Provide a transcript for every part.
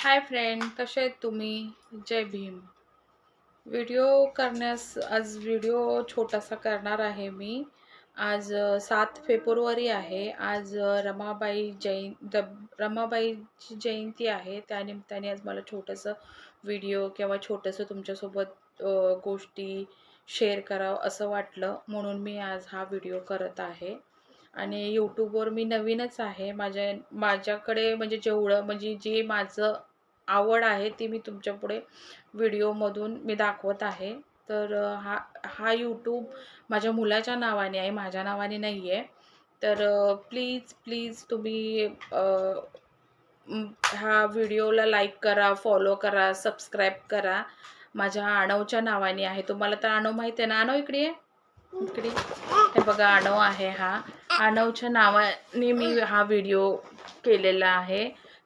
Hi friend कसे आहेत तुम्ही? जय भीम. व्हिडिओ करण्यास आज व्हिडिओ छोटासा करणार आहे मी. आज सात फेब्रुवारी आहे. आज रमाबाई जैन द रमाबाईची जयंती आहे. त्यानिमित्ताने आज मला छोटंसं व्हिडिओ किंवा छोटंसं तुमच्यासोबत गोष्टी शेअर करावं असं वाटलं. म्हणून मी आज हा व्हिडिओ करत आहे. आणि यूट्यूबवर मी नवीनच आहे. माझ्या माझ्याकडे म्हणजे जेवढं म्हणजे जे माझं आवड आहे ती मी तुमच्यापुढे व्हिडिओमधून मी दाखवत आहे. तर हा हा यूट्यूब माझ्या मुलाच्या नावाने आहे माझ्या नावाने नाही आहे तर प्लीज प्लीज तुम्ही हा व्हिडिओला लाईक करा फॉलो करा सबस्क्राईब करा. माझ्या आणवच्या नावाने आहे. तुम्हाला तर आणव माहिती आहे ना? आणव इकडे इकडे हे बघा आणव आहे हा. आणवच्या नावाने मी हा व्हिडिओ केलेला आहे.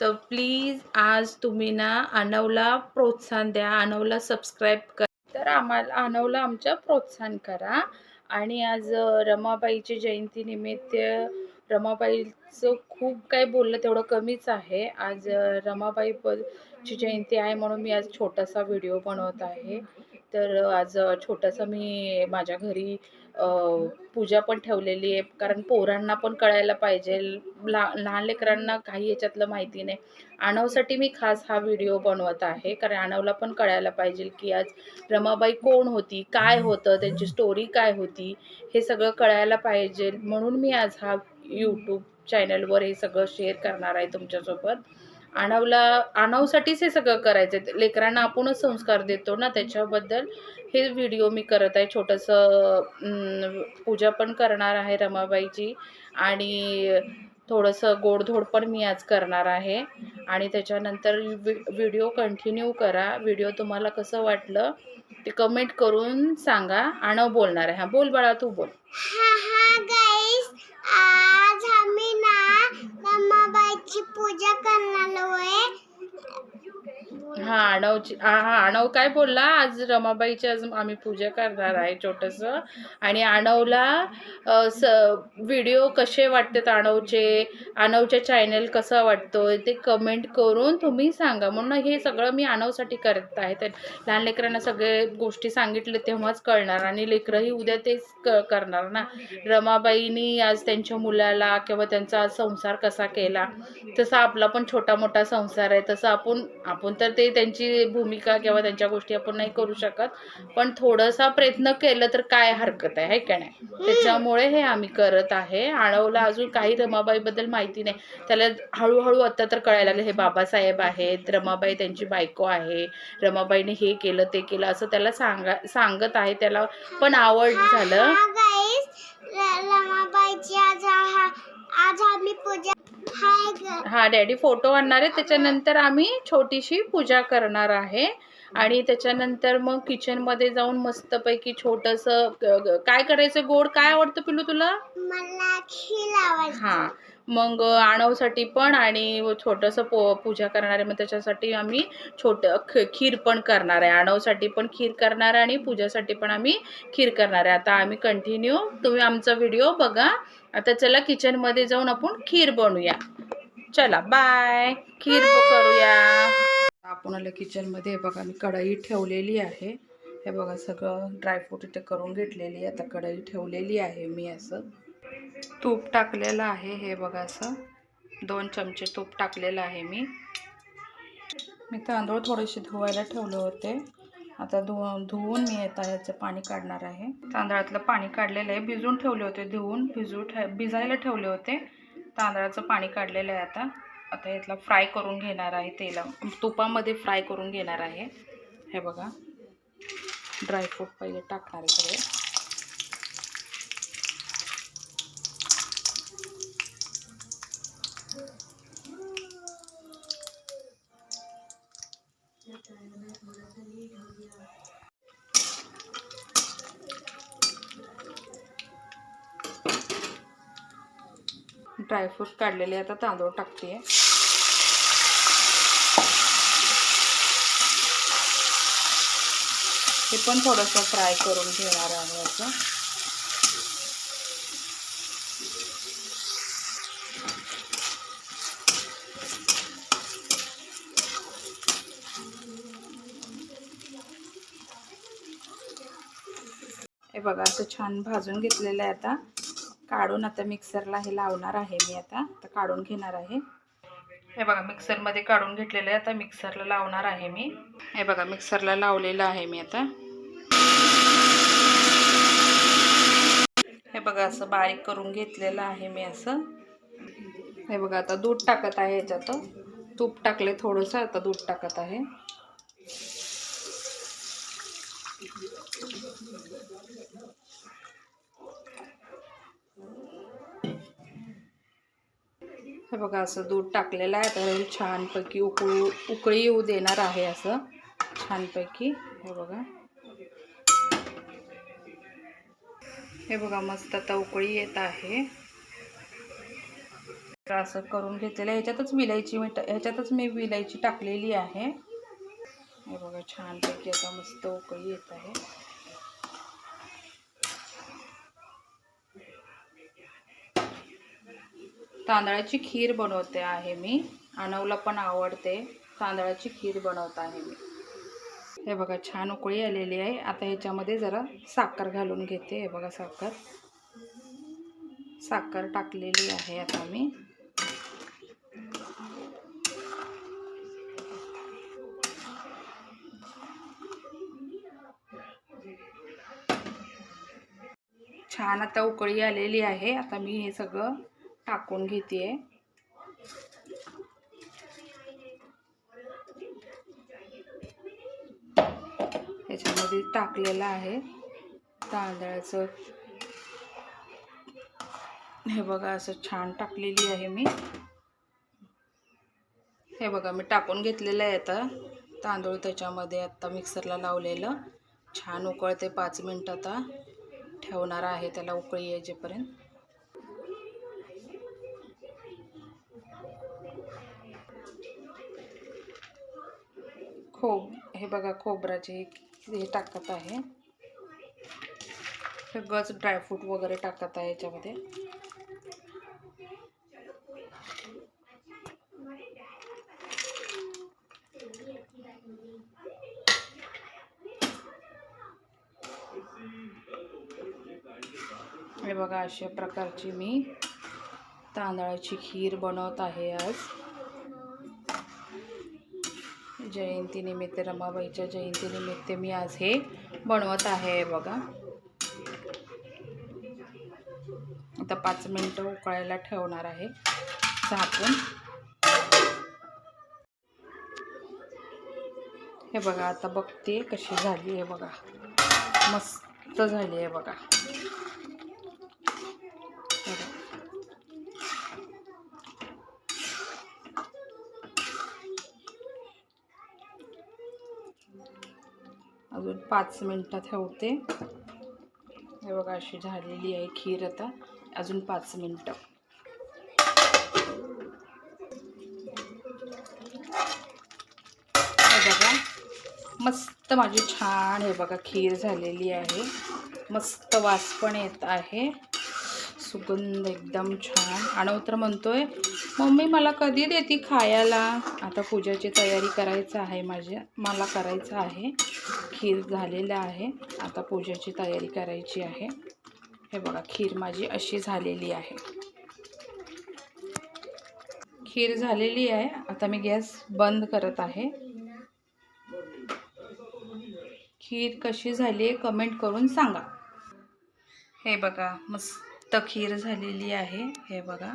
तर प्लीज आज तुम्ही ना अनवला प्रोत्साहन द्या अनवला सबस्क्राईब करा. तर आम्हाला अनवला आमच्या प्रोत्साहन करा. आणि आज रमाबाईची जयंतीनिमित्त रमाबाईचं खूप काही बोललं तेवढं कमीच आहे. आज रमाबाईची रमाबाई ची जयंती आहे म्हणून मी आज छोटासा व्हिडिओ बनवत आहे. तर आज छोटासा मी माझ्या घरी पूजा पण ठेवलेली आहे. कारण पोरांना पण कळायला पाहिजे. ला लहान लेकरांना काही याच्यातलं माहिती नाही. आणवसाठी मी खास हा व्हिडिओ बनवत आहे. कारण आणवला पण कळायला पाहिजे की आज रमाबाई कोण होती? काय होतं? त्यांची स्टोरी काय होती? हे सगळं कळायला पाहिजे. म्हणून मी आज हा यूट्यूब चॅनलवर हे सगळं शेअर करणार आहे तुमच्यासोबत. आणवला आणवसाठीच हे सगळं करायचं आहे लेकरांना आपणच संस्कार देतो ना त्याच्याबद्दल. हे व्हिडिओ मी करत आहे. छोटंसं पूजा पण करणार आहे रमाबाईची. आणि थोडंसं गोडधोड पण मी आज करणार आहे. आणि त्याच्यानंतर व्हिडिओ कंटिन्यू करा. व्हिडिओ तुम्हाला कसं वाटलं ते कमेंट करून सांगा. आणव बोलणार आहे. हां बोल बाळा तू बोल. हा हा गाईस आज आम्ही ना रमाबाईची पूजा करणार आहे हा आणवची हा हा आणव काय बोलला? आज रमाबाईची आज आम्ही पूजा करणार आहे छोटंसं. आणि आणवला स व्हिडिओ कसे वाटतात आणवचे? आणवचे चॅनल कसं वाटतोय? ते कमेंट करून तुम्ही सांगा. म्हणून हे सगळं मी आणवसाठी करत आहे. तर लहान लेकरांना सगळे गोष्टी सांगितले तेव्हाच कळणार. आणि लेकरंही उद्या तेच क करणार ना. रमाबाईनी आज त्यांच्या मुलाला किंवा त्यांचा संसार कसा केला? तसा आपला पण छोटा मोठा संसार आहे. तसं आपण आपण तर ते त्यांची भूमिका किंवा त्यांच्या गोष्टी आपण नाही करू शकत. पण थोडासा प्रयत्न केलं तर काय हरकत आहे है का नाही? त्याच्यामुळे हे आम्ही करत आहे. आळवला अजून काही रमाबाईबद्दल माहिती नाही. त्याला हळूहळू आता तर कळायला लागलं हे बाबासाहेब आहेत रमाबाई त्यांची बायको आहे रमाबाईने हे केलं ते केलं असं त्याला सांगा सांगत आहे त्याला. पण आवड झालं. रमाबाईची आज आज आम्ही पूजा हा डॅडी फोटो आणणार आहे. त्याच्यानंतर आम्ही छोटीशी पूजा करणार आहे. आणि त्याच्यानंतर मग किचनमध्ये जाऊन मस्तपैकी छोटंसं काय करायचं गोड? काय आवडतं पिलू तुला? हां मग आणवसाठी पण आणि छोटंसं पो पूजा करणार आहे. मग त्याच्यासाठी आम्ही छोटं ख खीर पण करणार आहे. आणवसाठी पण खीर करणार आहे आणि पूजासाठी पण आम्ही खीर करणार आहे. आता आम्ही कंटिन्यू तुम्ही आमचा व्हिडिओ बघा. आता चला किचनमध्ये जाऊन आपण खीर बनवूया. चला बाय खीर करूया. आपण आलं किचनमध्ये हे बघा मी कढई ठेवलेली आहे. हे बघा सगळं ड्रायफ्रूट इथे करून घेतलेली आहे. आता कढई ठेवलेली आहे मी असं. तूप टाकलेलं आहे. हे बघा असं. दोन चमचे तूप टाकलेलं आहे मी. मी तांदूळ थोडेसे धुवायला ठेवले होते. आता धु धुवून मी आता याचं पाणी काढणार आहे. तांदळातलं पाणी काढलेलं आहे. भिजून ठेवले होते धुवून. भिजू ठे भिजायला ठेवले होते. तांदळाचं पाणी काढलेलं आहे आता. आता यातला फ्राय करून घेणार आहे तेला. तुपामध्ये फ्राय करून घेणार आहे. हे बघा. ड्रायफ्रूट पहिले टाकणार आहे सगळे. ड्रायफ्रूट काढलेले आता तांदूळ टाकते. हे पण थोडंसं फ्राय करून घेणार आहे असं हे बघा असं छान भाजून घेतलेलं आहे आता. काढून आता मिक्सरला हे लावणार आहे मी आता. आता काढून घेणार आहे. हे बघा मिक्सरमध्ये काढून घेतलेलं आहे. आता मिक्सरला लावणार आहे मी. हे बघा मिक्सरला लावलेलं आहे मी आता. हे बघा असं बारीक करून घेतलेलं आहे मी असं. हे बघा आता दूध टाकत आहे याच्यात. तूप टाकले थोडंसं आता दूध टाकत आहे. हे बघा असं दूध टाकलेलं आहे. तर छानपैकी उकळू उकळी येऊ देणार आहे असं. छानपैकी हे बघा. हे बघा मस्त आता उकळी येत आहे. तर असं करून घेतलेलं आहे. ह्याच्यातच विलायची मी टा- ह्याच्यातच मी विलायची टाकलेली आहे. हे बघा छानपैकी आता मस्त उकळी येत आहे. तांदळाची खीर बनवते आहे मी. अनवला पण आवडते. तांदळाची खीर बनवत आहे मी. हे बघा छान उकळी आलेली आहे. आता ह्याच्यामध्ये जरा साखर घालून घेते. हे बघा साखर. साखर टाकलेली आहे आता मी. छान आता उकळी आलेली आहे. आता मी हे सगळं टाकून घेते याच्यामध्ये टाकलेलं आहे तांदळाचं. हे बघा असं छान टाकलेली आहे मी. हे बघा मी टाकून घेतलेलं आहे आता तांदूळ त्याच्यामध्ये आत्ता मिक्सरला लावलेलं. छान उकळते पाच मिनटं आता. ठेवणार आहे त्याला उकळी येजेपर्यंत खोब हे बघा खोबराचे हे टाकत आहे. सगळंच ड्रायफ्रूट वगैरे टाकत आहे याच्यामध्ये. हे बघा अशा प्रकारची मी तांदळाची खीर बनवत आहे आज. जयंतीनिमित्त रमाबाईच्या जयंतीनिमित्त मी आज हे बनवत आहे बघा. आता पाच मिनटं उकळायला ठेवणार आहे झाकून. हे बघा आता बघते कशी झाली आहे बघा. मस्त झाली आहे बघा. अजून पाच मिनटं ठेवते हे बघा अशी झालेली आहे खीर आता. अजून पाच मिनटं. हे बघा मस्त माझी छान हे बघा खीर झालेली आहे. मस्त वास पण येत आहे. सुगंध एकदम छान. आणव तर म्हणतोय मम्मी मला कधी देती खायला? आता पूजाची तयारी करायचं आहे माझ्या मला करायचं आहे. खीर झालेलं आहे. आता पूजेची तयारी करायची आहे. हे बघा खीर माझी अशी झालेली आहे. खीर झालेली आहे. आता मी गॅस बंद करत आहे. खीर कशी झाली आहे कमेंट करून सांगा. हे बघा मस्त खीर झालेली आहे. हे बघा.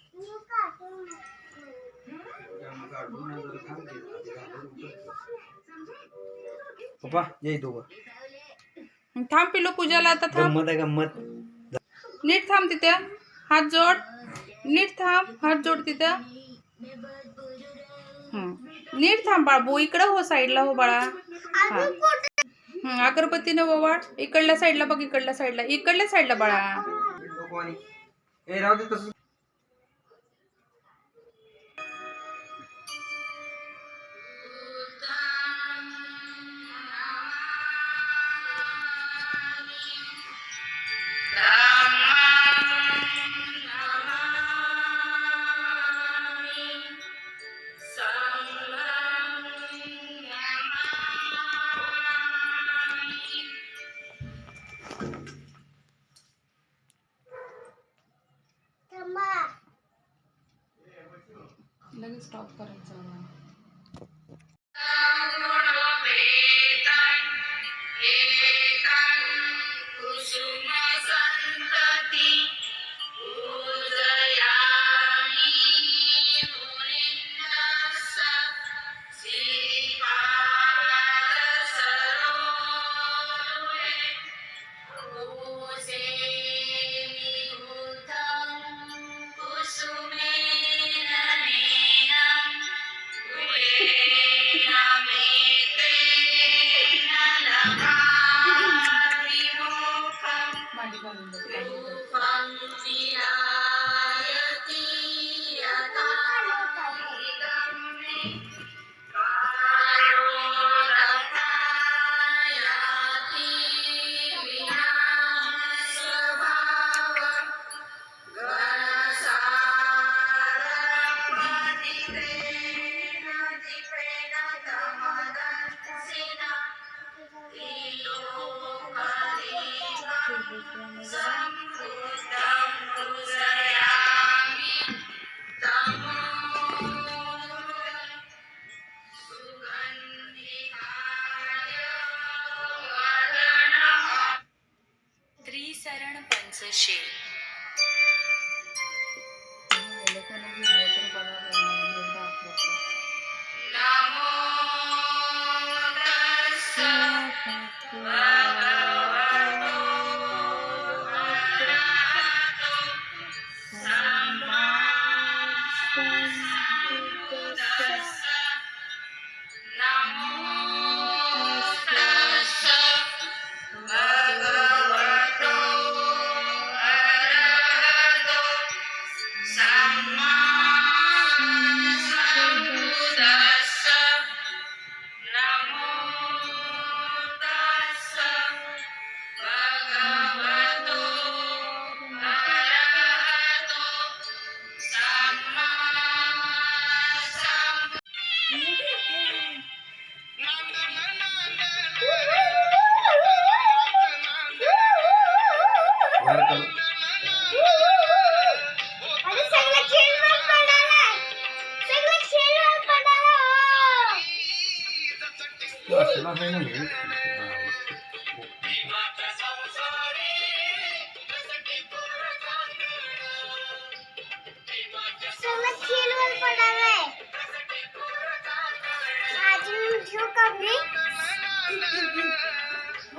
पप्पा ये तू थांब पिलो पूजाला आता थांब. गंमत आहे गंमत. नीट थांब तिथे. हात जोड. नीट थांब. हात जोड तिथे. हं. नीट थांब बाळा बो इकडं हो साईडला हो बाळा. हा. कुठे हं. अगरबत्तीनं इकडल्या साईडला बघ इकडल्या साईडला. इकडल्या साईडला बाळा. लोकवाणी. राहू दे तसं.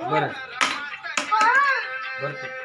बरं. बरं.